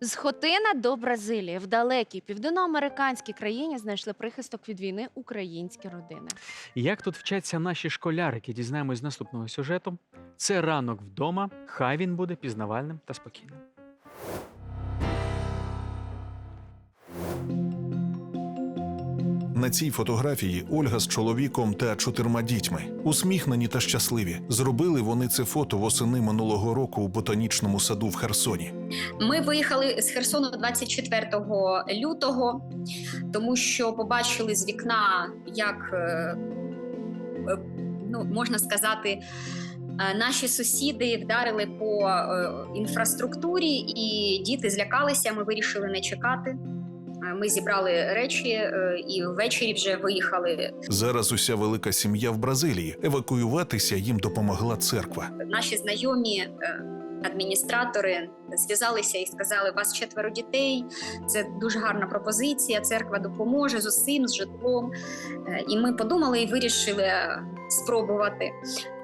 З Хотина до Бразилії в далекій південноамериканській країні знайшли прихисток від війни українські родини. Як тут вчаться наші школярики, дізнаємось з наступного сюжету. Це ранок вдома. Хай він буде пізнавальним та спокійним. На цій фотографії Ольга з чоловіком та чотирма дітьми. Усміхнені та щасливі. Зробили вони це фото восени минулого року у ботанічному саду в Херсоні. Ми виїхали з Херсону 24 лютого, тому що побачили з вікна, як е, е, ну, можна сказати, е, наші сусіди вдарили по інфраструктурі, і діти злякалися. Ми вирішили не чекати. Е, Ми зібрали речі е, і ввечері вже виїхали. Зараз уся велика сім'я в Бразилії. Евакуюватися їм допомогла церква. Наші знайомі е, адміністратори зв'язалися і сказали: у вас четверо дітей. Це дуже гарна пропозиція. Церква допоможе з усім, з житлом. І ми подумали і вирішили спробувати.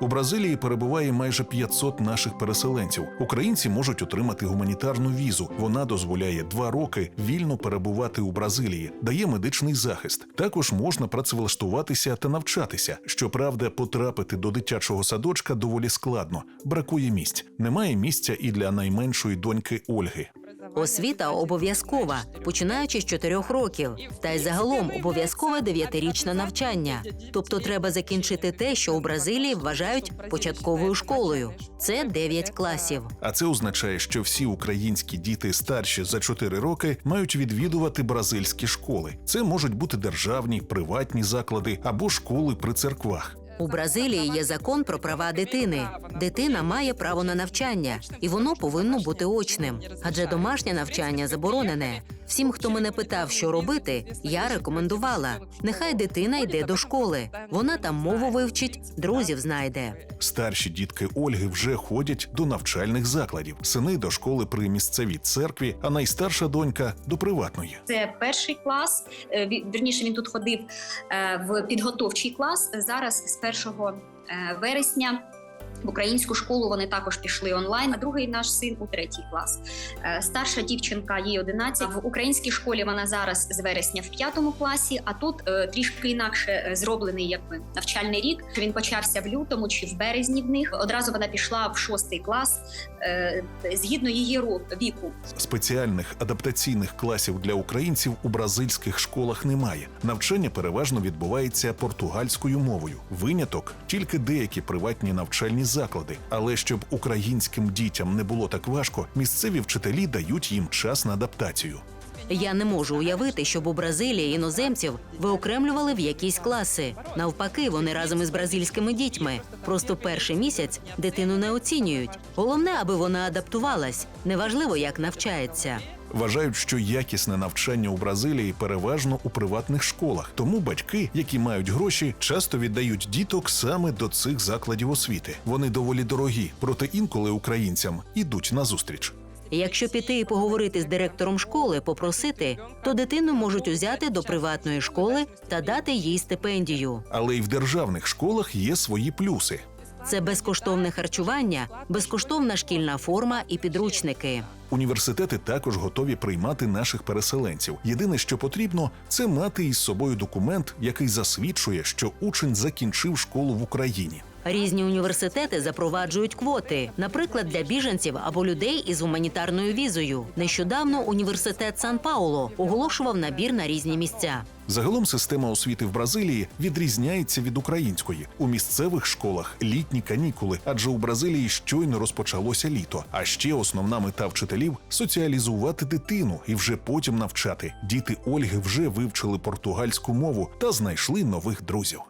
У Бразилії перебуває майже 500 наших переселенців. Українці можуть отримати гуманітарну візу. Вона дозволяє два роки вільно перебувати у Бразилії, дає медичний захист. Також можна працевлаштуватися та навчатися. Щоправда, потрапити до дитячого садочка доволі складно. Бракує місць. Немає місця і для найменшої доньки Ольги. Освіта обов'язкова, починаючи з 4 років, та й загалом обов'язкове дев'ятирічне навчання. Тобто треба закінчити те, що у Бразилії вважають початковою школою. Це 9 класів. А це означає, що всі українські діти старші за 4 роки мають відвідувати бразильські школи. Це можуть бути державні, приватні заклади або школи при церквах. У Бразилії є закон про права дитини. Дитина має право на навчання, і воно повинно бути очним. Адже домашнє навчання заборонене. Всім, хто мене питав, що робити, я рекомендувала. Нехай дитина йде до школи. Вона там мову вивчить, друзів знайде. Старші дітки Ольги вже ходять до навчальних закладів. Сини до школи при місцевій церкві, а найстарша донька до приватної. Це перший клас. е, Вірніше він тут ходив е, в підготовчий клас. Зараз з 1 е, вересня. В українську школу вони також пішли онлайн. А другий наш син у третій клас. Е, Старша дівчинка їй 11. В українській школі вона зараз з вересня в п'ятому класі. А тут е, трішки інакше е, зроблений якби навчальний рік. Він почався в лютому чи в березні в них. Одразу вона пішла в шостий клас згідно її віку. Спеціальних адаптаційних класів для українців у бразильських школах немає. Навчання переважно відбувається португальською мовою. Виняток тільки деякі приватні навчальні заклади. Але щоб українським дітям не було так важко, місцеві вчителі дають їм час на адаптацію. Я не можу уявити, щоб у Бразилії іноземців виокремлювали в якісь класи. Навпаки, вони разом із бразильськими дітьми. Просто перший місяць дитину не оцінюють. Головне, аби вона адаптувалась. Неважливо, як навчається. Вважають, що якісне навчання у Бразилії переважно у приватних школах. Тому батьки, які мають гроші, часто віддають діток саме до цих закладів освіти. Вони доволі дорогі, проте інколи українцям ідуть назустріч. Якщо піти і поговорити з директором школи, попросити, то дитину можуть узяти до приватної школи та дати їй стипендію. Але й в державних школах є свої плюси. Це безкоштовне харчування, безкоштовна шкільна форма і підручники. Університети також готові приймати наших переселенців. Єдине, що потрібно, це мати із собою документ, який засвідчує, що учень закінчив школу в Україні. Різні університети запроваджують квоти, наприклад, для біженців або людей із гуманітарною візою. Нещодавно університет Сан Пауло оголошував набір на різні місця. Загалом система освіти в Бразилії відрізняється від української. У місцевих школах літні канікули, адже у Бразилії щойно розпочалося літо. А ще основна мета вчителів соціалізувати дитину і вже потім навчати. Діти Ольги вже вивчили португальську мову та знайшли нових друзів.